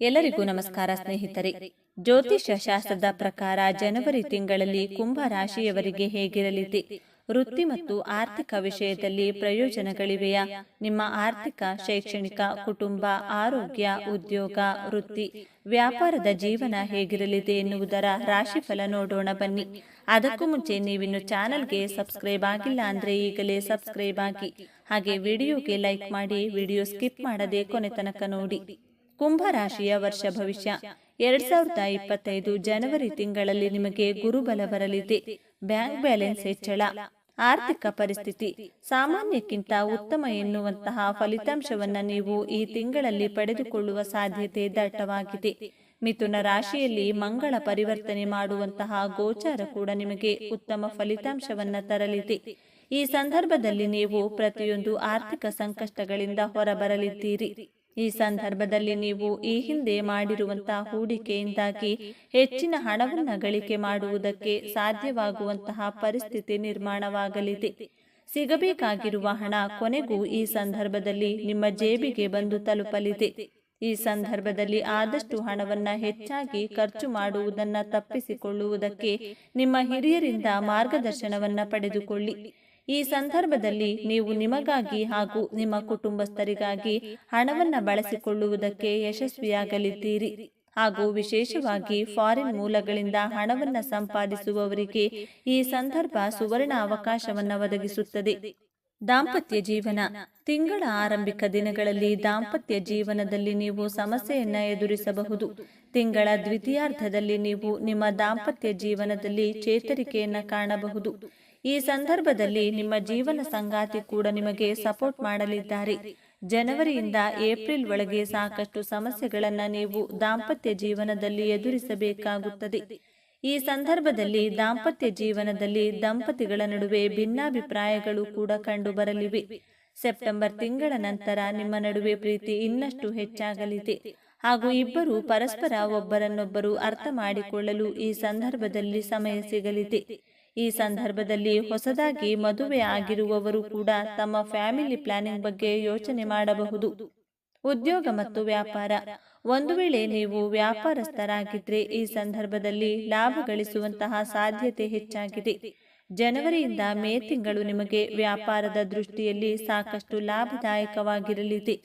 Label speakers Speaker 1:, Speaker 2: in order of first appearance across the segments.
Speaker 1: ಎಲ್ಲರಿಗೂ ನಮಸ್ಕಾರ ಸ್ನೇಹಿತರೆ. ಜ್ಯೋತಿಷ್ಯ ಶಾಸ್ತ್ರದ ಪ್ರಕಾರ ಜನವರಿ ತಿಂಗಳಲ್ಲಿ ಕುಂಭ ರಾಶಿಯವರಿಗೆ ಹೇಗಿರಲಿದೆ? ವೃತ್ತಿ ಮತ್ತು ಆರ್ಥಿಕ ವಿಷಯದಲ್ಲಿ ಪ್ರಯೋಜನಗಳಿವೆಯಾ? ನಿಮ್ಮ ಆರ್ಥಿಕ ಶೈಕ್ಷಣಿಕ ಕುಟುಂಬ ಆರೋಗ್ಯ ಉದ್ಯೋಗ ವೃತ್ತಿ ವ್ಯಾಪಾರದ ಜೀವನ ಹೇಗಿರಲಿದೆ ಎನ್ನುವುದರ ರಾಶಿಫಲ ನೋಡೋಣ ಬನ್ನಿ. ಅದಕ್ಕೂ ಮುಂಚೆ ನೀವಿನ್ನು ಚಾನಲ್ಗೆ ಸಬ್ಸ್ಕ್ರೈಬ್ ಆಗಿಲ್ಲ ಅಂದ್ರೆ ಈಗಲೇ ಸಬ್ಸ್ಕ್ರೈಬ್ ಆಗಿ. ಹಾಗೆ ವಿಡಿಯೋಗೆ ಲೈಕ್ ಮಾಡಿ ವಿಡಿಯೋ ಸ್ಕಿಪ್ ಮಾಡದೆ ಕೊನೆ ತನಕ ನೋಡಿ. ಕುಂಭ ರಾಶಿಯ ವರ್ಷ ಭವಿಷ್ಯ. ಎರಡ್ ಸಾವಿರದ ಇಪ್ಪತ್ತೈದು ಜನವರಿ ತಿಂಗಳಲ್ಲಿ ನಿಮಗೆ ಗುರುಬಲ ಬರಲಿದೆ. ಬ್ಯಾಂಕ್ ಬ್ಯಾಲೆನ್ಸ್ ಹೆಚ್ಚಳ. ಆರ್ಥಿಕ ಪರಿಸ್ಥಿತಿ. ಸಾಮಾನ್ಯಕ್ಕಿಂತ ಉತ್ತಮ ಎನ್ನುವಂತಹ ಫಲಿತಾಂಶವನ್ನ ನೀವು ಈ ತಿಂಗಳಲ್ಲಿ ಪಡೆದುಕೊಳ್ಳುವ ಸಾಧ್ಯತೆ ದಟ್ಟವಾಗಿದೆ. ಮಿಥುನ ರಾಶಿಯಲ್ಲಿ ಮಂಗಳ ಪರಿವರ್ತನೆ ಮಾಡುವಂತಹ ಗೋಚಾರ ಕೂಡ ನಿಮಗೆ ಉತ್ತಮ ಫಲಿತಾಂಶವನ್ನ ತರಲಿದೆ. ಈ ಸಂದರ್ಭದಲ್ಲಿ ನೀವು ಪ್ರತಿಯೊಂದು ಆರ್ಥಿಕ ಸಂಕಷ್ಟಗಳಿಂದ ಹೊರಬರಲಿದ್ದೀರಿ. ಈ ಸಂದರ್ಭದಲ್ಲಿ ನೀವು ಈ ಹಿಂದೆ ಮಾಡಿರುವಂತಹ ಹೂಡಿಕೆಯಿಂದಾಗಿ ಹೆಚ್ಚಿನ ಹಣವನ್ನು ಗಳಿಕೆ ಮಾಡುವುದಕ್ಕೆ ಸಾಧ್ಯವಾಗುವಂತಹ ಪರಿಸ್ಥಿತಿ ನಿರ್ಮಾಣವಾಗಲಿದೆ. ಸಿಗಬೇಕಾಗಿರುವ ಹಣ ಕೊನೆಗೂ ಈ ಸಂದರ್ಭದಲ್ಲಿ ನಿಮ್ಮ ಜೇಬಿಗೆ ಬಂದು ತಲುಪಲಿದೆ. ಈ ಸಂದರ್ಭದಲ್ಲಿ ಆದಷ್ಟು ಹಣವನ್ನು ಹೆಚ್ಚಾಗಿ ಖರ್ಚು ಮಾಡುವುದನ್ನು ತಪ್ಪಿಸಿಕೊಳ್ಳುವುದಕ್ಕೆ ನಿಮ್ಮ ಹಿರಿಯರಿಂದ ಮಾರ್ಗದರ್ಶನವನ್ನು ಪಡೆದುಕೊಳ್ಳಿ. ಈ ಸಂದರ್ಭದಲ್ಲಿ ನೀವು ನಿಮಗಾಗಿ ಹಾಗೂ ನಿಮ್ಮ ಕುಟುಂಬಸ್ಥರಿಗಾಗಿ ಹಣವನ್ನ ಬಳಸಿಕೊಳ್ಳುವುದಕ್ಕೆ ಯಶಸ್ವಿಯಾಗಲಿದ್ದೀರಿ. ಹಾಗೂ ವಿಶೇಷವಾಗಿ ಫಾರಿನ್ ಮೂಲಗಳಿಂದ ಹಣವನ್ನ ಸಂಪಾದಿಸುವವರಿಗೆ ಈ ಸಂದರ್ಭ ಸುವರ್ಣ ಅವಕಾಶವನ್ನ ಒದಗಿಸುತ್ತದೆ. ದಾಂಪತ್ಯ ಜೀವನ. ತಿಂಗಳ ಆರಂಭಿಕ ದಿನಗಳಲ್ಲಿ ದಾಂಪತ್ಯ ಜೀವನದಲ್ಲಿ ನೀವು ಸಮಸ್ಯೆಯನ್ನ ಎದುರಿಸಬಹುದು. ತಿಂಗಳ ದ್ವಿತೀಯಾರ್ಧದಲ್ಲಿ ನೀವು ನಿಮ್ಮ ದಾಂಪತ್ಯ ಜೀವನದಲ್ಲಿ ಚೇತರಿಕೆಯನ್ನ ಕಾಣಬಹುದು. ಈ ಸಂದರ್ಭದಲ್ಲಿ ನಿಮ್ಮ ಜೀವನ ಸಂಗಾತಿ ಕೂಡ ನಿಮಗೆ ಸಪೋರ್ಟ್ ಮಾಡಲಿದ್ದಾರೆ. ಜನವರಿಯಿಂದ ಏಪ್ರಿಲ್ ಒಳಗೆ ಸಾಕಷ್ಟು ಸಮಸ್ಯೆಗಳನ್ನು ನೀವು ದಾಂಪತ್ಯ ಜೀವನದಲ್ಲಿ ಎದುರಿಸಬೇಕಾಗುತ್ತದೆ. ಈ ಸಂದರ್ಭದಲ್ಲಿ ದಾಂಪತ್ಯ ಜೀವನದಲ್ಲಿ ದಂಪತಿಗಳ ನಡುವೆ ಭಿನ್ನಾಭಿಪ್ರಾಯಗಳು ಕೂಡ ಕಂಡು ಬರಲಿವೆ. ಸೆಪ್ಟೆಂಬರ್ ತಿಂಗಳ ನಂತರ ನಿಮ್ಮ ನಡುವೆ ಪ್ರೀತಿ ಇನ್ನಷ್ಟು ಹೆಚ್ಚಾಗಲಿದೆ. ಹಾಗೂ ಇಬ್ಬರು ಪರಸ್ಪರ ಒಬ್ಬರನ್ನೊಬ್ಬರು ಅರ್ಥ ಮಾಡಿಕೊಳ್ಳಲು ಈ ಸಂದರ್ಭದಲ್ಲಿ ಸಮಯ ಸಿಗಲಿದೆ. ಈ ಸಂದರ್ಭದಲ್ಲಿ ಹೊಸದಾಗಿ ಮದುವೆ ಆಗಿರುವವರು ಕೂಡ ತಮ್ಮ ಫ್ಯಾಮಿಲಿ ಪ್ಲಾನಿಂಗ್ ಬಗ್ಗೆ ಯೋಚನೆ ಮಾಡಬಹುದು. ಉದ್ಯೋಗ ಮತ್ತು ವ್ಯಾಪಾರ. ಒಂದು ವೇಳೆ ನೀವು ವ್ಯಾಪಾರಸ್ಥರಾಗಿದ್ರೆ ಈ ಸಂದರ್ಭದಲ್ಲಿ ಲಾಭ ಗಳಿಸುವಂತಹ ಸಾಧ್ಯತೆ ಹೆಚ್ಚಾಗಿದೆ. ಜನವರಿಯಿಂದ ಮೇ ತಿಂಗಳು ನಿಮಗೆ ವ್ಯಾಪಾರದ ದೃಷ್ಟಿಯಲ್ಲಿ ಸಾಕಷ್ಟು ಲಾಭದಾಯಕವಾಗಿರಲಿದೆ.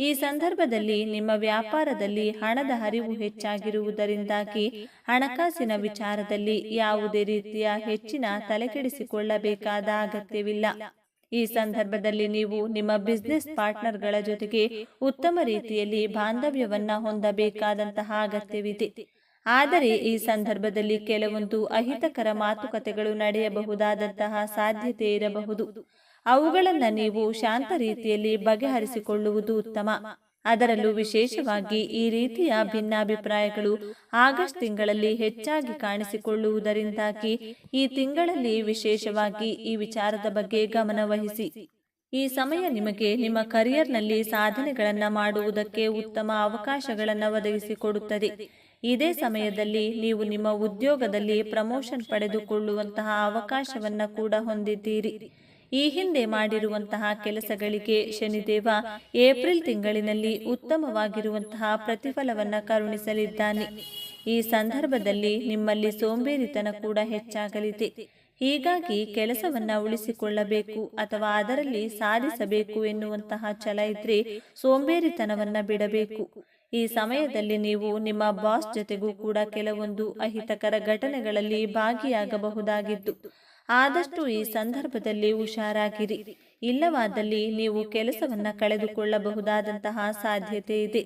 Speaker 1: ಈ ಸಂದರ್ಭದಲ್ಲಿ ನಿಮ್ಮ ವ್ಯಾಪಾರದಲ್ಲಿ ಹಣದ ಹರಿವು ಹೆಚ್ಚಾಗಿರುವುದರಿಂದಾಗಿ ಹಣಕಾಸಿನ ವಿಚಾರದಲ್ಲಿ ಯಾವುದೇ ರೀತಿಯ ಹೆಚ್ಚಿನ ತಲೆಕೆಡಿಸಿಕೊಳ್ಳಬೇಕಾದ ಅಗತ್ಯವಿಲ್ಲ. ಈ ಸಂದರ್ಭದಲ್ಲಿ ನೀವು ನಿಮ್ಮ ಬಿಸ್ನೆಸ್ ಪಾರ್ಟ್ನರ್ಗಳ ಜೊತೆಗೆ ಉತ್ತಮ ರೀತಿಯಲ್ಲಿ ಬಾಂಧವ್ಯವನ್ನ ಹೊಂದಬೇಕಾದಂತಹ ಅಗತ್ಯವಿದೆ. ಆದರೆ ಈ ಸಂದರ್ಭದಲ್ಲಿ ಕೆಲವೊಂದು ಅಹಿತಕರ ಮಾತುಕತೆಗಳು ನಡೆಯಬಹುದಾದಂತಹ ಸಾಧ್ಯತೆ ಇರಬಹುದು. ಅವುಗಳನ್ನು ನೀವು ಶಾಂತ ರೀತಿಯಲ್ಲಿ ಬಗೆಹರಿಸಿಕೊಳ್ಳುವುದು ಉತ್ತಮ. ಅದರಲ್ಲೂ ವಿಶೇಷವಾಗಿ ಈ ರೀತಿಯ ಭಿನ್ನಾಭಿಪ್ರಾಯಗಳು ಆಗಸ್ಟ್ ತಿಂಗಳಲ್ಲಿ ಹೆಚ್ಚಾಗಿ ಕಾಣಿಸಿಕೊಳ್ಳುವುದರಿಂದಾಗಿ ಈ ತಿಂಗಳಲ್ಲಿ ವಿಶೇಷವಾಗಿ ಈ ವಿಚಾರದ ಬಗ್ಗೆ ಗಮನವಹಿಸಿ ಈ ಸಮಯ ನಿಮಗೆ ನಿಮ್ಮ ಕರಿಯರ್ನಲ್ಲಿ ಸಾಧನೆಗಳನ್ನು ಮಾಡುವುದಕ್ಕೆ ಉತ್ತಮ ಅವಕಾಶಗಳನ್ನು ಒದಗಿಸಿಕೊಡುತ್ತದೆ. ಇದೇ ಸಮಯದಲ್ಲಿ ನೀವು ನಿಮ್ಮ ಉದ್ಯೋಗದಲ್ಲಿ ಪ್ರಮೋಷನ್ ಪಡೆದುಕೊಳ್ಳುವಂತಹ ಅವಕಾಶವನ್ನು ಕೂಡ ಹೊಂದಿದ್ದೀರಿ. ಈ ಹಿಂದೆ ಮಾಡಿರುವಂತಹ ಕೆಲಸಗಳಿಗೆ ಶನಿದೇವ ಏಪ್ರಿಲ್ ತಿಂಗಳಿನಲ್ಲಿ ಉತ್ತಮವಾಗಿರುವಂತಹ ಪ್ರತಿಫಲವನ್ನ ಕರುಣಿಸಲಿದ್ದಾನೆ. ಈ ಸಂದರ್ಭದಲ್ಲಿ ನಿಮ್ಮಲ್ಲಿ ಸೋಂಬೇರಿತನ ಕೂಡ ಹೆಚ್ಚಾಗಲಿದೆ. ಹೀಗಾಗಿ ಕೆಲಸವನ್ನ ಉಳಿಸಿಕೊಳ್ಳಬೇಕು ಅಥವಾ ಅದರಲ್ಲಿ ಸಾಧಿಸಬೇಕು ಎನ್ನುವಂತಹ ಛಲ ಇದ್ರೆ ಸೋಂಬೇರಿತನವನ್ನ ಬಿಡಬೇಕು. ಈ ಸಮಯದಲ್ಲಿ ನೀವು ನಿಮ್ಮ ಬಾಸ್ ಜೊತೆಗೂ ಕೂಡ ಕೆಲವೊಂದು ಅಹಿತಕರ ಘಟನೆಗಳಲ್ಲಿ ಭಾಗಿಯಾಗಬಹುದಾಗಿದ್ದು ಆದಷ್ಟು ಈ ಸಂದರ್ಭದಲ್ಲಿ ಹುಷಾರಾಗಿರಿ. ಇಲ್ಲವಾದಲ್ಲಿ ನೀವು ಕೆಲಸವನ್ನ ಕಳೆದುಕೊಳ್ಳಬಹುದಾದಂತಹ ಸಾಧ್ಯತೆ ಇದೆ.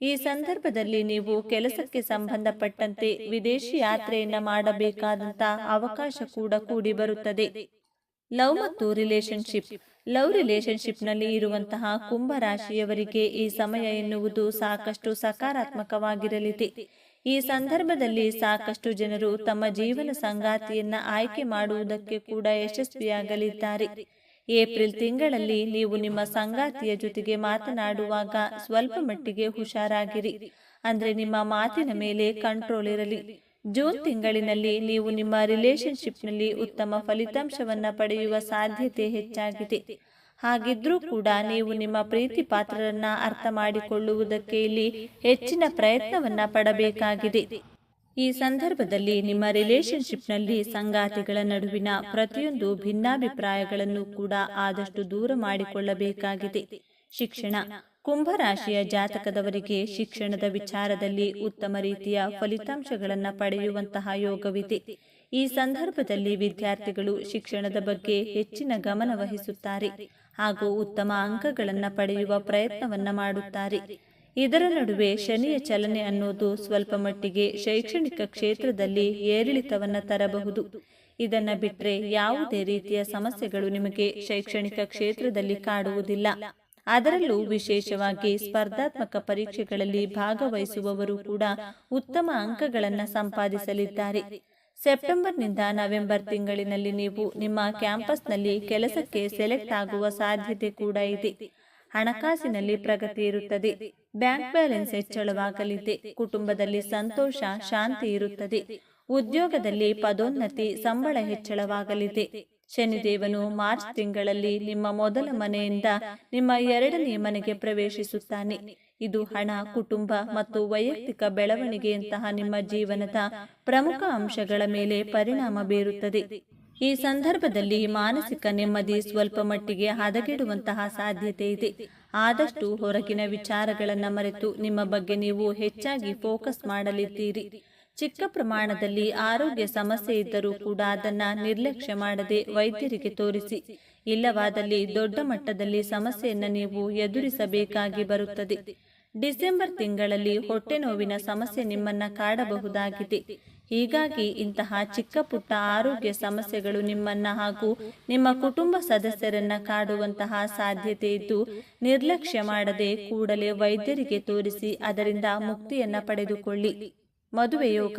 Speaker 1: ಈ ಸಂದರ್ಭದಲ್ಲಿ ನೀವು ಕೆಲಸಕ್ಕೆ ಸಂಬಂಧಪಟ್ಟಂತೆ ವಿದೇಶಿ ಯಾತ್ರೆಯನ್ನ ಮಾಡಬೇಕಾದಂತಹ ಅವಕಾಶ ಕೂಡ ಕೂಡಿ ಬರುತ್ತದೆ. ಲವ್ ಮತ್ತು ರಿಲೇಶನ್ಶಿಪ್. ಲವ್ ರಿಲೇಶನ್ಶಿಪ್ನಲ್ಲಿ ಇರುವಂತಹ ಕುಂಭ ರಾಶಿಯವರಿಗೆ ಈ ಸಮಯ ಎನ್ನುವುದು ಸಾಕಷ್ಟು ಸಕಾರಾತ್ಮಕವಾಗಿರಲಿದೆ. ಈ ಸಂದರ್ಭದಲ್ಲಿ ಸಾಕಷ್ಟು ಜನರು ತಮ್ಮ ಜೀವನ ಸಂಗಾತಿಯನ್ನ ಆಯ್ಕೆ ಮಾಡುವುದಕ್ಕೆ ಕೂಡ ಯಶಸ್ವಿಯಾಗಲಿದ್ದಾರೆ. ಏಪ್ರಿಲ್ ತಿಂಗಳಲ್ಲಿ ನೀವು ನಿಮ್ಮ ಸಂಗಾತಿಯ ಜೊತೆಗೆ ಮಾತನಾಡುವಾಗ ಸ್ವಲ್ಪ ಮಟ್ಟಿಗೆ ಹುಷಾರಾಗಿರಿ. ಅಂದ್ರೆ ನಿಮ್ಮ ಮಾತಿನ ಮೇಲೆ ಕಂಟ್ರೋಲ್ ಇರಲಿ. ಜೂನ್ ತಿಂಗಳಿನಲ್ಲಿ ನೀವು ನಿಮ್ಮ ರಿಲೇಶನ್ಶಿಪ್ನಲ್ಲಿ ಉತ್ತಮ ಫಲಿತಾಂಶವನ್ನ ಪಡೆಯುವ ಸಾಧ್ಯತೆ ಹೆಚ್ಚಾಗಿದೆ. ಹಾಗಿದ್ರೂ ಕೂಡ ನೀವು ನಿಮ್ಮ ಪ್ರೀತಿ ಪಾತ್ರರನ್ನ ಅರ್ಥ ಮಾಡಿಕೊಳ್ಳುವುದಕ್ಕೆ ಇಲ್ಲಿ ಹೆಚ್ಚಿನ ಪ್ರಯತ್ನವನ್ನ ಪಡಬೇಕಾಗಿದೆ. ಈ ಸಂದರ್ಭದಲ್ಲಿ ನಿಮ್ಮ ರಿಲೇಶನ್ಶಿಪ್ನಲ್ಲಿ ಸಂಗಾತಿಗಳ ನಡುವಿನ ಪ್ರತಿಯೊಂದು ಭಿನ್ನಾಭಿಪ್ರಾಯಗಳನ್ನು ಕೂಡ ಆದಷ್ಟು ದೂರ ಮಾಡಿಕೊಳ್ಳಬೇಕಾಗಿದೆ. ಶಿಕ್ಷಣ. ಕುಂಭರಾಶಿಯ ಜಾತಕದವರಿಗೆ ಶಿಕ್ಷಣದ ವಿಚಾರದಲ್ಲಿ ಉತ್ತಮ ರೀತಿಯ ಫಲಿತಾಂಶಗಳನ್ನು ಪಡೆಯುವಂತಹ ಯೋಗವಿದೆ. ಈ ಸಂದರ್ಭದಲ್ಲಿ ವಿದ್ಯಾರ್ಥಿಗಳು ಶಿಕ್ಷಣದ ಬಗ್ಗೆ ಹೆಚ್ಚಿನ ಗಮನ ವಹಿಸುತ್ತಾರೆ. ಹಾಗೂ ಉತ್ತಮ ಅಂಕಗಳನ್ನು ಪಡೆಯುವ ಪ್ರಯತ್ನವನ್ನು ಮಾಡುತ್ತಾರೆ. ಇದರ ನಡುವೆ ಶನಿಯ ಚಲನೆ ಅನ್ನೋದು ಸ್ವಲ್ಪ ಮಟ್ಟಿಗೆ ಶೈಕ್ಷಣಿಕ ಕ್ಷೇತ್ರದಲ್ಲಿ ಏರಿಳಿತವನ್ನು ತರಬಹುದು. ಇದನ್ನು ಬಿಟ್ಟರೆ ಯಾವುದೇ ರೀತಿಯ ಸಮಸ್ಯೆಗಳು ನಿಮಗೆ ಶೈಕ್ಷಣಿಕ ಕ್ಷೇತ್ರದಲ್ಲಿ ಕಾಡುವುದಿಲ್ಲ. ಅದರಲ್ಲೂ ವಿಶೇಷವಾಗಿ ಸ್ಪರ್ಧಾತ್ಮಕ ಪರೀಕ್ಷೆಗಳಲ್ಲಿ ಭಾಗವಹಿಸುವವರು ಕೂಡ ಉತ್ತಮ ಅಂಕಗಳನ್ನು ಸಂಪಾದಿಸಲಿದ್ದಾರೆ. ಸೆಪ್ಟೆಂಬರ್ನಿಂದ ನವೆಂಬರ್ ತಿಂಗಳಿನಲ್ಲಿ ನೀವು ನಿಮ್ಮ ಕ್ಯಾಂಪಸ್ನಲ್ಲಿ ಕೆಲಸಕ್ಕೆ ಸೆಲೆಕ್ಟ್ ಆಗುವ ಸಾಧ್ಯತೆ ಕೂಡ ಇದೆ. ಹಣಕಾಸಿನಲ್ಲಿ ಪ್ರಗತಿ ಇರುತ್ತದೆ. ಬ್ಯಾಂಕ್ ಬ್ಯಾಲೆನ್ಸ್ ಹೆಚ್ಚಳವಾಗಲಿದೆ. ಕುಟುಂಬದಲ್ಲಿ ಸಂತೋಷ, ಶಾಂತಿ ಇರುತ್ತದೆ. ಉದ್ಯೋಗದಲ್ಲಿ ಪದೋನ್ನತಿ, ಸಂಬಳ ಹೆಚ್ಚಳವಾಗಲಿದೆ. ಶನಿದೇವನು ಮಾರ್ಚ್ ತಿಂಗಳಲ್ಲಿ ನಿಮ್ಮ ಮೊದಲ ಮನೆಯಿಂದ ನಿಮ್ಮ ಎರಡನೇ ಮನೆಗೆ ಪ್ರವೇಶಿಸುತ್ತಾನೆ. ಇದು ಹಣ ಕುಟುಂಬ ಮತ್ತು ವೈಯಕ್ತಿಕ ಬೆಳವಣಿಗೆಯಂತಹ ನಿಮ್ಮ ಜೀವನದ ಪ್ರಮುಖ ಅಂಶಗಳ ಮೇಲೆ ಪರಿಣಾಮ ಬೀರುತ್ತದೆ. ಈ ಸಂದರ್ಭದಲ್ಲಿ ಮಾನಸಿಕ ನೆಮ್ಮದಿ ಸ್ವಲ್ಪ ಮಟ್ಟಿಗೆ ಹದಗೆಡುವಂತಹ ಸಾಧ್ಯತೆ ಇದೆ. ಆದಷ್ಟು ಹೊರಗಿನ ವಿಚಾರಗಳನ್ನು ಮರೆತು ನಿಮ್ಮ ಬಗ್ಗೆ ನೀವು ಹೆಚ್ಚಾಗಿ ಫೋಕಸ್ ಮಾಡಲಿದ್ದೀರಿ. ಚಿಕ್ಕ ಪ್ರಮಾಣದಲ್ಲಿ ಆರೋಗ್ಯ ಸಮಸ್ಯೆ ಇದ್ದರೂ ಕೂಡ ಅದನ್ನು ನಿರ್ಲಕ್ಷ್ಯ ಮಾಡದೆ ವೈದ್ಯರಿಗೆ ತೋರಿಸಿ. ಇಲ್ಲವಾದಲ್ಲಿ ದೊಡ್ಡ ಮಟ್ಟದಲ್ಲಿ ಸಮಸ್ಯೆಯನ್ನು ನೀವು ಎದುರಿಸಬೇಕಾಗಿ ಬರುತ್ತದೆ. ಡಿಸೆಂಬರ್ ತಿಂಗಳಲ್ಲಿ ಹೊಟ್ಟೆ ನೋವಿನ ಸಮಸ್ಯೆ ನಿಮ್ಮನ್ನ ಕಾಡಬಹುದಾಗಿದೆ. ಹೀಗಾಗಿ ಇಂತಹ ಚಿಕ್ಕ ಪುಟ್ಟ ಆರೋಗ್ಯ ಸಮಸ್ಯೆಗಳು ನಿಮ್ಮನ್ನ ಹಾಗೂ ನಿಮ್ಮ ಕುಟುಂಬ ಸದಸ್ಯರನ್ನ ಕಾಡುವಂತಹ ಸಾಧ್ಯತೆ ಇದ್ದು, ನಿರ್ಲಕ್ಷ್ಯ ಮಾಡದೆ ಕೂಡಲೇ ವೈದ್ಯರಿಗೆ ತೋರಿಸಿ ಅದರಿಂದ ಮುಕ್ತಿಯನ್ನ ಪಡೆದುಕೊಳ್ಳಿ. ಮದುವೆ ಯೋಗ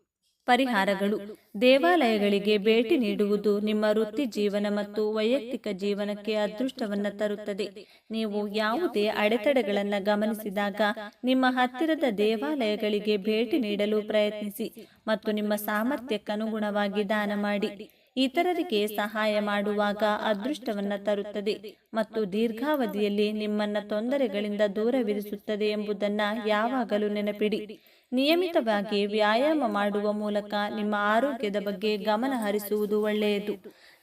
Speaker 1: ಪರಿಹಾರಗಳು. ದೇವಾಲಯಗಳಿಗೆ ಭೇಟಿ ನೀಡುವುದು ನಿಮ್ಮ ವೃತ್ತಿ ಜೀವನ ಮತ್ತು ವೈಯಕ್ತಿಕ ಜೀವನಕ್ಕೆ ಅದೃಷ್ಟವನ್ನ ತರುತ್ತದೆ. ನೀವು ಯಾವುದೇ ಅಡೆತಡೆಗಳನ್ನು ಗಮನಿಸಿದಾಗ ನಿಮ್ಮ ಹತ್ತಿರದ ದೇವಾಲಯಗಳಿಗೆ ಭೇಟಿ ನೀಡಲು ಪ್ರಯತ್ನಿಸಿ ಮತ್ತು ನಿಮ್ಮ ಸಾಮರ್ಥ್ಯಕ್ಕನುಗುಣವಾಗಿ ದಾನ ಮಾಡಿ. ಇತರರಿಗೆ ಸಹಾಯ ಮಾಡುವಾಗ ಅದೃಷ್ಟವನ್ನು ತರುತ್ತದೆ ಮತ್ತು ದೀರ್ಘಾವಧಿಯಲ್ಲಿ ನಿಮ್ಮನ್ನ ತೊಂದರೆಗಳಿಂದ ದೂರವಿರಿಸುತ್ತದೆ ಎಂಬುದನ್ನು ಯಾವಾಗಲೂ ನೆನಪಿಡಿ. ನಿಯಮಿತವಾಗಿ ವ್ಯಾಯಾಮ ಮಾಡುವ ಮೂಲಕ ನಿಮ್ಮ ಆರೋಗ್ಯದ ಬಗ್ಗೆ ಗಮನ ಹರಿಸುವುದು ಒಳ್ಳೆಯದು.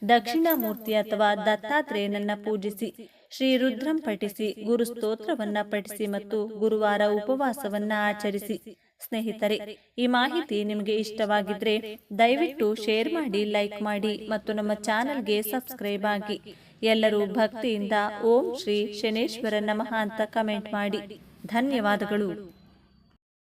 Speaker 1: ದಕ್ಷಿಣ ಮೂರ್ತಿ ಅಥವಾ ದತ್ತಾತ್ರೇಯನನ್ನ ಪೂಜಿಸಿ, ಶ್ರೀ ರುದ್ರಂ ಪಠಿಸಿ ಗುರು ಸ್ತೋತ್ರವನ್ನ ಪಠಿಸಿ ಮತ್ತು ಗುರುವಾರ ಉಪವಾಸವನ್ನ ಆಚರಿಸಿ. ಸ್ನೇಹಿತರೆ ಈ ಮಾಹಿತಿ ನಿಮಗೆ ಇಷ್ಟವಾಗಿದ್ರೆ ದಯವಿಟ್ಟು ಶೇರ್ ಮಾಡಿ ಲೈಕ್ ಮಾಡಿ ಮತ್ತು ನಮ್ಮ ಚಾನೆಲ್ಗೆ ಸಬ್ಸ್ಕ್ರೈಬ್ ಆಗಿ ಎಲ್ಲರೂ ಭಕ್ತಿಯಿಂದ ಓಂ ಶ್ರೀ ಶನೇಶ್ವರ ನಮಃ ಅಂತ ಕಮೆಂಟ್ ಮಾಡಿ. ಧನ್ಯವಾದಗಳು.